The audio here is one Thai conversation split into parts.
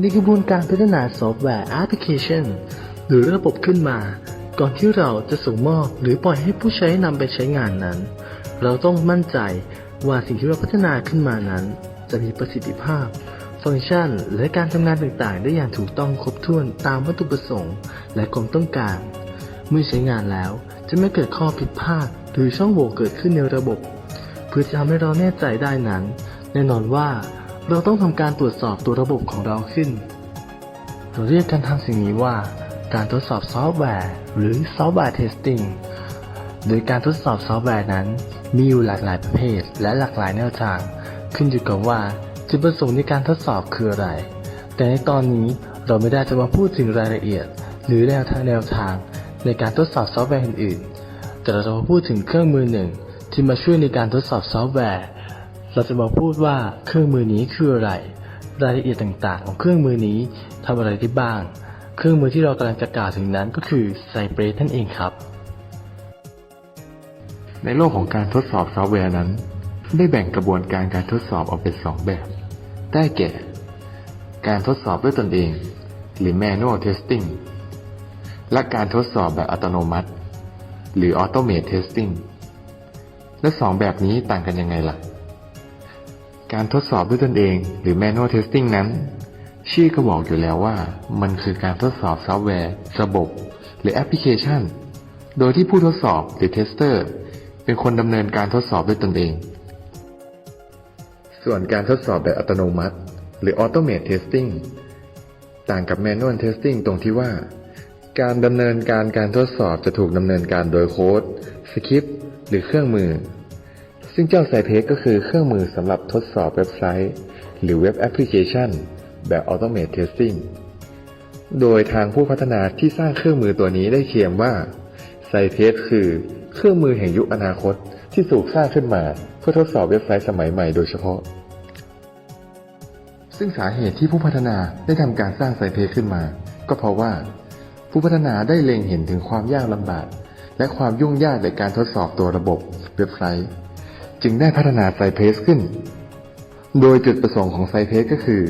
ในกระบวนการพัฒนาซอฟต์แวร์แอปพลิเคชันหรือระบบขึ้นมา ก่อนที่เราจะส่งมอบหรือปล่อยให้ผู้ใช้นำไปใช้งานนั้น เราต้องมั่นใจว่าสิ่งที่เราพัฒนาขึ้นมานั้น จะมีประสิทธิภาพ ฟังก์ชัน และการทำงานต่างๆ ได้อย่างถูกต้องครบถ้วนตามวัตถุประสงค์ และความต้องการ เมื่อใช้งานแล้วจะไม่เกิดข้อผิดพลาดหรือช่องโหว่เกิดขึ้นในระบบ เพื่อจะทำให้เราแน่ใจได้นั้น แน่นอนว่า เราต้องทำการตรวจสอบตัวระบบของเราขึ้น เราเรียกการทำสิ่งนี้ว่า การทดสอบซอฟต์แวร์หรือ Software Testing โดยการทดสอบซอฟต์แวร์นั้น มีอยู่หลากหลายประเภท และหลากหลายแนวทาง ขึ้นอยู่กับว่าจุดประสงค์ในการทดสอบคืออะไร แต่ในตอนนี้เราไม่ได้จะมาพูดถึงรายละเอียด หรือแนวทางแนวทาง ในการทดสอบซอฟต์แวร์อื่นๆ แต่เราจะมาพูดถึงเครื่องมือหนึ่ง ที่มาช่วยในการทดสอบซอฟต์แวร์ เราจะมาพูดว่าเครื่องมือนี้คืออะไร รายละเอียดต่างๆ ของเครื่องมือนี้ทำอะไรได้บ้าง เครื่องมือที่เรากำลังจะกล่าวถึงนั้นก็คือ Cypress นั่นเองครับ ในโลกของการทดสอบซอฟต์แวร์นั้น ได้แบ่งกระบวนการการทดสอบออกเป็นสองแบบ ได้แก่ การทดสอบด้วยตนเอง หรือ manual testing และการทดสอบแบบอัตโนมัติ หรือ automate testing และสองแบบนี้ต่างกันยังไงล่ะ การทดสอบด้วยตนเอง หรือ manual testing นั้น ชื่อก็บอกอยู่แล้วว่า มันคือการทดสอบซอฟต์แวร์ ระบบ หรือแอปพลิเคชัน โดยที่ผู้ทดสอบหรือเทสเตอร์เป็นคนดำเนินการทดสอบด้วยตนเอง ส่วนการทดสอบแบบอัตโนมัติ หรือ Automate Testing ต่างกับ Manual Testing ตรงที่ว่า การดำเนินการการทดสอบจะถูกดำเนินการโดยโค้ด สคริปต์ หรือเครื่องมือ ซึ่งเจ้าไซเพก็คือเครื่องมือสำหรับทดสอบเว็บไซต์ หรือเว็บแอปพลิเคชัน แบบ Automate Testing โดยทางผู้พัฒนาที่สร้างเครื่องมือตัวนี้ได้เคลมว่าไซเพสคือเครื่องมือแห่งยุคอนาคตที่ถูกสร้างขึ้นมา เพื่อทดสอบเว็บไซต์สมัยใหม่โดยเฉพาะ ซึ่งสาเหตุที่ผู้พัฒนาได้ทำการสร้างไซเพสขึ้นมา ก็เพราะว่า ผู้พัฒนาได้เล็งเห็นถึงความยากลำบากและความยุ่งยากในการทดสอบตัวระบบเว็บไซต์ จึงได้พัฒนาไซเพสขึ้น โดยจุดประสงค์ของไซเพสก็คือ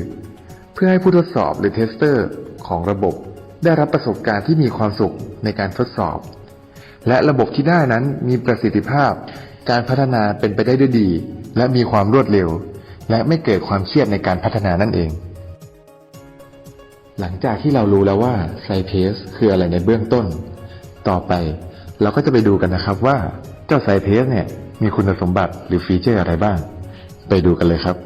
เพื่อให้ผู้ทดสอบหรือเทสเตอร์ของระบบได้รับประสบการณ์ที่มีความสุขในการทดสอบ และระบบที่ได้นั้นมีประสิทธิภาพ การพัฒนาเป็นไปได้ด้วยดี และมีความรวดเร็ว และไม่เกิดความเครียดในการพัฒนานั่นเอง หลังจากที่เรารู้แล้วว่าไซเพสคืออะไรในเบื้องต้น ต่อไปเราก็จะไปดูกันนะครับว่าเจ้าไซเพสเนี่ย มีคุณสมบัติหรือฟีเจอร์อะไรบ้าง ไปดูกันเลยครับ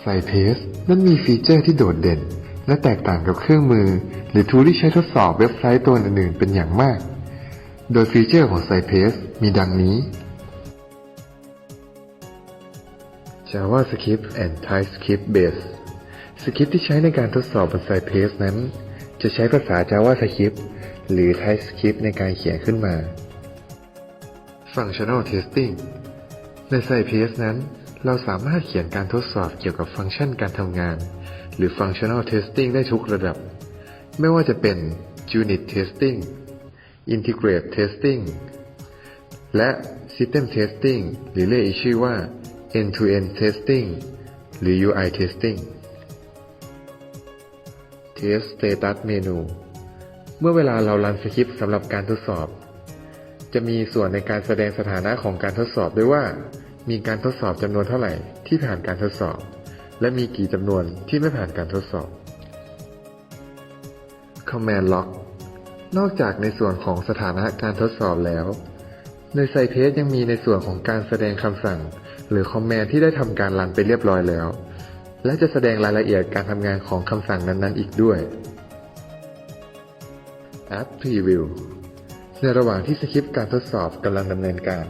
ไซเพสนั้นมีฟีเจอร์ที่โดดเด่น และแตกต่างกับเครื่องมือ หรือทูที่ใช้ทดสอบเว็บไซต์ตัวอื่นๆเป็นอย่างมาก โดยฟีเจอร์ของไซเพสมีดังนี้ JavaScript and TypeScript Base สคริปต์ที่ใช้ในการทดสอบบนไซเพสนั้น จะใช้ภาษา JavaScript หรือ TypeScript ในการเขียนขึ้นมา Functional Testing ในไซเพสนั้น เราสามารถเขียนการทดสอบเกี่ยวกับฟังก์ชันการทำงาน หรือ Functional Testing ได้ทุกระดับ ไม่ว่าจะเป็น Unit Testing Integrate Testing และ System Testing หรือเรียกอีกชื่อว่า End-to-End Testing หรือ UI Testing Test Status Menu เมื่อเวลาเรารันสคริปต์สำหรับการทดสอบ จะมีส่วนในการแสดงสถานะของการทดสอบด้วยว่า มีการทดสอบจำนวนเท่าไหร่ที่ผ่านการทดสอบ และมีกี่จำนวนที่ไม่ผ่านการทดสอบ Command Log นอกจากในส่วนของสถานะการทดสอบแล้ว ในไซเพสยังมีในส่วนของการแสดงคำสั่ง หรือคอมแมนที่ได้ทำการรันไปเรียบร้อยแล้ว และจะแสดงรายละเอียดการทำงานของคำสั่งนั้นๆ อีกด้วย App Preview ในระหว่างที่สคริปต์การทดสอบกำลังดำเนินการ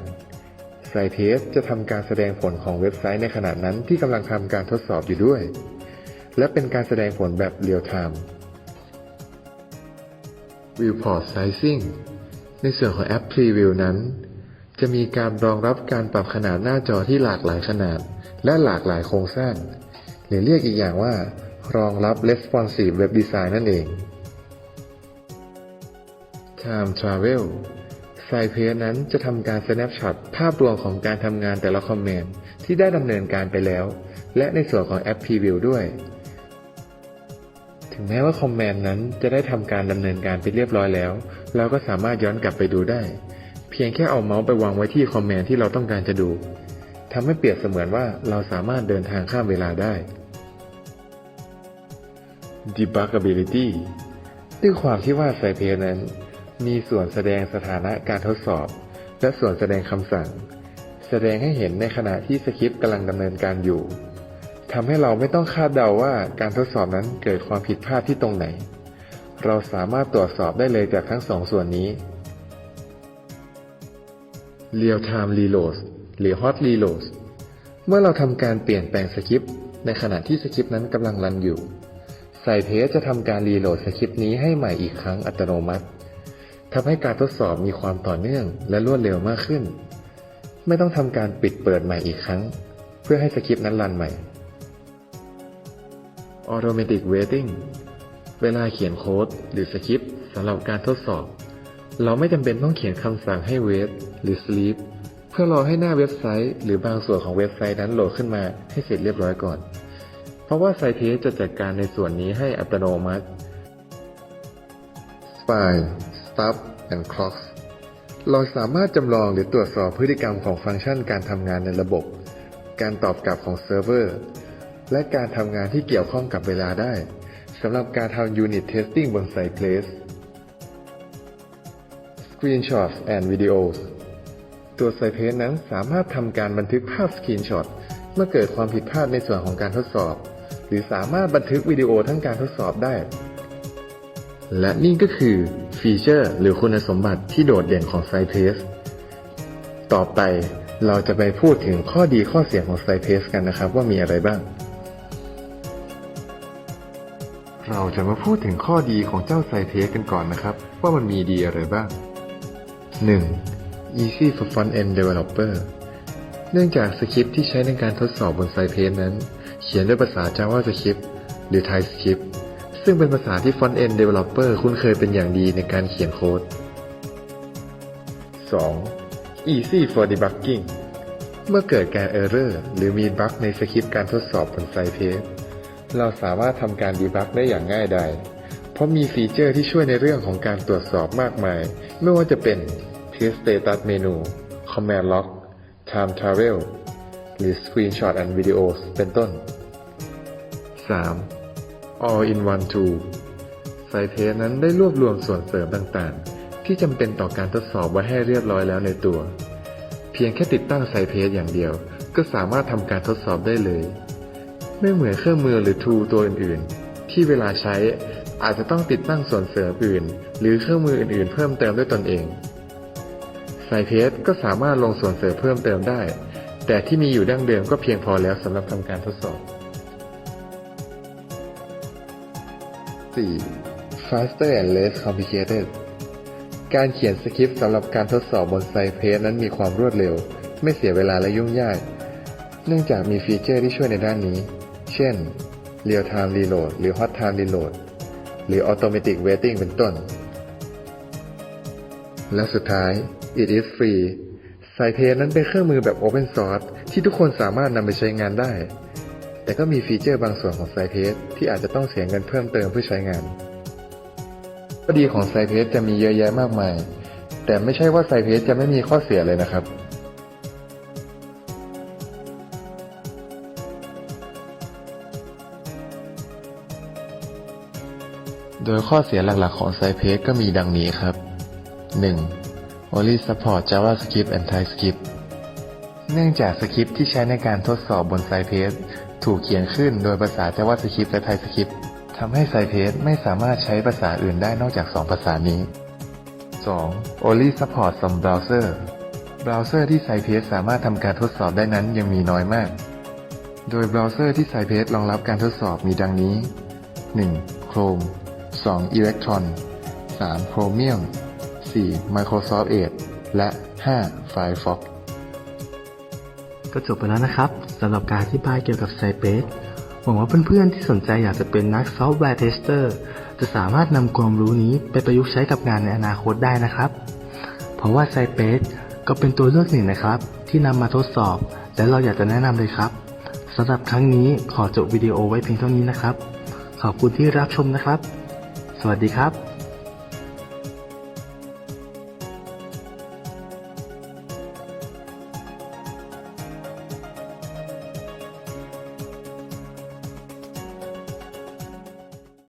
ไซเทสจะทำการแสดงผลของเว็บไซต์ในขณะนั้นที่กำลังทำการทดสอบอยู่ด้วย และเป็นการแสดงผลแบบเรียลไทม์ Viewport Sizing ในส่วนของแอป Preview นั้น จะมีการรองรับการปรับขนาดหน้าจอที่หลากหลายขนาด และหลากหลายโครงสร้าง หรือเรียกอีกอย่างว่า รองรับ Responsive Web Design นั่นเอง Time Travel ไซเพสนั้นจะทำการ snapshot ภาพรวมของการทำงานแต่ละคอมเมนต์ที่ได้ดำเนินการไปแล้ว และในส่วนของแอป Preview ด้วย ถึงแม้ว่าคอมแมนด์นั้นจะได้ทำการดำเนินการไปเรียบร้อยแล้ว เราก็สามารถย้อนกลับไปดูได้ เพียงแค่เอาเมาส์ไปวางไว้ที่คอมแมนด์ที่เราต้องการจะดูทำให้เปรียบเสมือนว่าเราสามารถเดินทางข้ามเวลาได้ Debuggability ด้วยความที่ว่าไซเพนั้น มีส่วนแสดงสถานะการทดสอบ และส่วนแสดงคำสั่ง แสดงให้เห็นในขณะที่สคริปต์กำลังดำเนินการอยู่ทำให้เราไม่ต้องคาดเดาว่าการทดสอบนั้นเกิดความผิดพลาดที่ตรงไหน เราสามารถตรวจสอบได้เลยจากทั้งสองส่วนนี้ Real Time Reload หรือ Hot Reload เมื่อเราทำการเปลี่ยนแปลงสคริปต์ในขณะที่สคริปต์นั้นกำลังรันอยู่ไซเพจจะทำการรีโหลดสคริปต์นี้ให้ใหม่อีกครั้งอัตโนมัติ ทำให้การทดสอบมีความต่อเนื่องและรวดเร็วมากขึ้น ไม่ต้องทำการปิดเปิดใหม่อีกครั้ง เพื่อให้สคริปต์นั้นรันใหม่ Automatic Waiting เวลาเขียนโค้ดหรือสคริปต์สำหรับการทดสอบ เราไม่จำเป็นต้องเขียนคำสั่งให้ wait หรือ sleep เพื่อรอให้หน้าเว็บไซต์ หรือบางส่วนของเว็บไซต์นั้นโหลดขึ้นมาให้เสร็จเรียบร้อยก่อน เพราะว่าไซเทสจะจัดการในส่วนนี้ให้อัตโนมัติ Spine Stop and Clock เราสามารถจำลองหรือตรวจสอบพฤติกรรมของฟังก์ชันการทำงานในระบบ การตอบกลับของเซิร์ฟเวอร์ และการทำงานที่เกี่ยวข้องกับเวลาได้สำหรับการทำ Unit Testing บน Cypress Screenshots and Videos ตัว Cypress นั้นสามารถทำการบันทึกภาพ Screenshot เมื่อเกิดความผิดพลาดในส่วนของการทดสอบ หรือสามารถบันทึกวิดีโอทั้งการทดสอบได้ และนี่ก็คือฟีเจอร์หรือคุณสมบัติที่โดดเด่นของ Cypress ต่อไปเราจะไปพูดถึงข้อดีข้อเสียของ Cypress กันนะครับว่ามีอะไรบ้าง เราจะมาพูดถึงข้อดีของเจ้า Cypress กันก่อนนะครับ ว่ามันมีดีอะไรบ้าง 1. Easy for Front-End Developer เนื่องจากสคริปที่ใช้ในการทดสอบบน Cypress นั้น เขียนด้วยภาษา JavaScript หรือ TypeScript ซึ่งเป็นภาษาที่ Front-End Developer คุ้นเคยเป็นอย่างดีในการเขียนโค้ด 2. Easy for Debugging เมื่อเกิดการ Error หรือมีบั๊กในสคริปต์การทดสอบบน Cypress เราสามารถทำการดีบักได้อย่างง่ายดาย เพราะมีฟีเจอร์ที่ช่วยในเรื่องของการตรวจสอบมากมาย ไม่ว่าจะเป็น Test Status Menu Command Log Time Travel หรือ Screenshot and Videos เป็นต้น 3. All in One Tool ไซเพสนั้นได้รวบรวมส่วนเสริมต่างๆ ที่จำเป็นต่อการทดสอบไว้ให้เรียบร้อยแล้วในตัว เพียงแค่ติดตั้งไซเพสอย่างเดียว ก็สามารถทำการทดสอบได้เลย ไม่เหมือนเครื่องมือหรือทูตัวอื่นๆ ที่เวลาใช้อาจจะต้องติดตั้งส่วนเสริมอื่น หรือเครื่องมืออื่นๆ เพิ่มเติมด้วยตนเองไซเพสก็สามารถลงส่วนเสริมเพิ่มเติมได้ แต่ที่มีอยู่ดั้งเดิมก็เพียงพอแล้วสำหรับทำการทดสอบ 4. faster and less complicated การเขียนสคริปต์สำหรับการทดสอบบนไซเพสนั้นมีความรวดเร็ว ไม่เสียเวลาและยุ่งยาก เนื่องจากมีฟีเจอร์ที่ช่วยในด้านนี้ เช่น Real Time Reload หรือ Hot Time Reload หรือ Automatic Waiting เป็นต้น และสุดท้าย It is free ไซเพสนั้นเป็นเครื่องมือแบบ Open Source ที่ทุกคนสามารถนำไปใช้งานได้ แต่ก็มีฟีเจอร์บางส่วนของไซเพสที่อาจจะต้องเสียเงินเพิ่มเติมเพื่อใช้งานข้อดีของไซเพสจะมีเยอะแยะมากมาย แต่ไม่ใช่ว่าไซเพสจะไม่มีข้อเสียเลยนะครับโดยข้อเสียหลักๆของไซเพสก็มีดังนี้ครับ 1. Only support JavaScript and TypeScript เนื่องจากสคริปต์ที่ใช้ในการทดสอบบนไซเพส ถูกเขียนขึ้นโดยภาษา JavaScript และ TypeScript ทำให้ไซเพสไม่สามารถใช้ภาษาอื่นได้นอกจาก 2 ภาษานี้ 2. Only support some browser เบราว์เซอร์ที่ไซเพสสามารถทำการทดสอบได้นั้นยังมีน้อยมาก โดยเบราว์เซอร์ที่ไซเพสรองรับการทดสอบมีดังนี้ 1. Chrome 2. Electron 3. Chromium 4. Microsoft Edge และ 5. Firefox ก็จบไปแล้วนะครับ สำหรับการอธิบายเกี่ยวกับ Cypress หวังว่าเพื่อนๆที่สนใจอยากจะเป็นนักซอฟต์แวร์เทสเตอร์จะสามารถนำความรู้นี้ไปประยุกต์ใช้กับงานในอนาคตได้นะครับ เพราะว่า Cypress ก็เป็นตัวเลือกหนึ่งนะครับ ที่นำมาทดสอบ และเราอยากจะแนะนำเลยครับสำหรับครั้งนี้ขอจบวิดีโอไว้เพียงเท่านี้นะครับ ขอบคุณที่รับชมนะครับ สวัสดีครับ